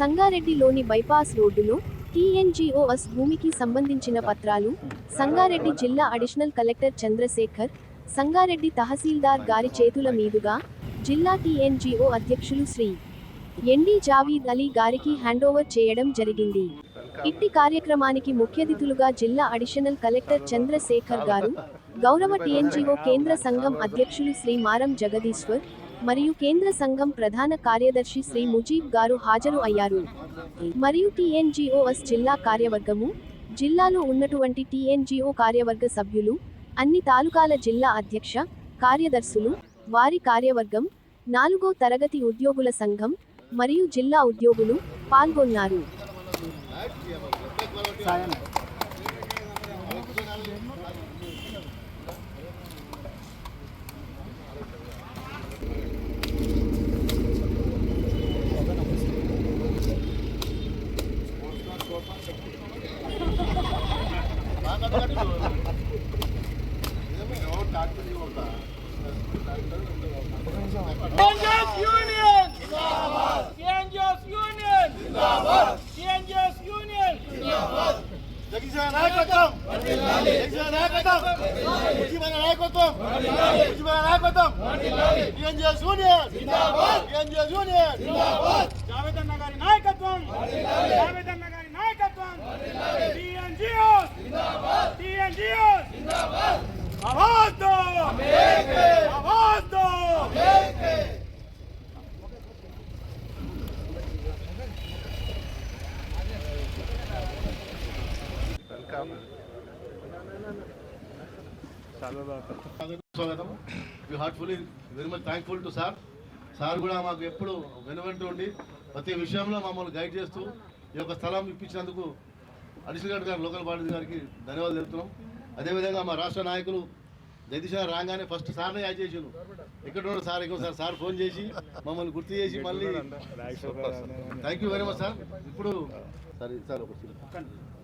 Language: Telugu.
సంగారెడ్డిలోని బైపాస్ రోడ్డులో టీఎన్జీఓఎస్ భూమికి సంబంధించిన పత్రాలు సంగారెడ్డి జిల్లా అడిషనల్ కలెక్టర్ చంద్రశేఖర్ సంగారెడ్డి తహసీల్దార్ గారి చేతుల మీదుగా జిల్లా టీఎన్జీఓ అధ్యక్షులు శ్రీ ఎన్డి జావీద్ అలీ గారికి హ్యాండోవర్ చేయడం జరిగింది. ఇట్టి కార్యక్రమానికి ముఖ్యతిథులుగా జిల్లా అడిషనల్ కలెక్టర్ చంద్రశేఖర్ గారు గౌరవ టీఎన్జీఓ కేంద్ర సంఘం అధ్యక్షులు శ్రీ మారం జగదీశ్వర్ మరియు కేంద్ర సంఘం ప్రధాన కార్యదర్శి శ్రీ ముజీబ్ గారు హాజరు అయ్యారు. మరియు టీఎన్జీఓఎస్ జిల్లా కార్యవర్గము జిల్లాలో ఉన్నటువంటి టీఎన్జీఓ కార్యవర్గ సభ్యులు అన్ని తాలూకాల జిల్లా అధ్యక్ష కార్యదర్శులు వారి కార్యవర్గం నాలుగో తరగతి ఉద్యోగుల సంఘం మరియు జిల్లా ఉద్యోగులు పాల్గొన్నారు. Rangers Union! Rangers Union! Rangers Union! జగదీశ్వర నాయకత్వం! నాయకత్వం! నాయకత్వం! నాయకత్వం! TNGS union TNGS union Javed అన్న గారి నాయకత్వం! జావేద్ స్వాగతం. We heartfully very much thankful to sir sir కూడా మాకు ఎప్పుడు వెనువెంటూ ఉండి ప్రతి విషయంలో మమ్మల్ని గైడ్ చేస్తూ ఈ యొక్క స్థలం ఇప్పించినందుకు అడిషనల్ గారు లోకల్ బాడీ గారికి ధన్యవాదాలు తెలుపుతున్నాం. అదేవిధంగా మా రాష్ట్ర నాయకులు జగదీష్ గారు రాగానే ఫస్ట్ సార్నే యాడ్ చేసిండు. ఎక్కడ సార్ ఎక్కువ సార్ సార్ ఫోన్ చేసి మమ్మల్ని గుర్తు చేసి మళ్ళీ thank you very much sir ఇప్పుడు సరే సార్ ఒక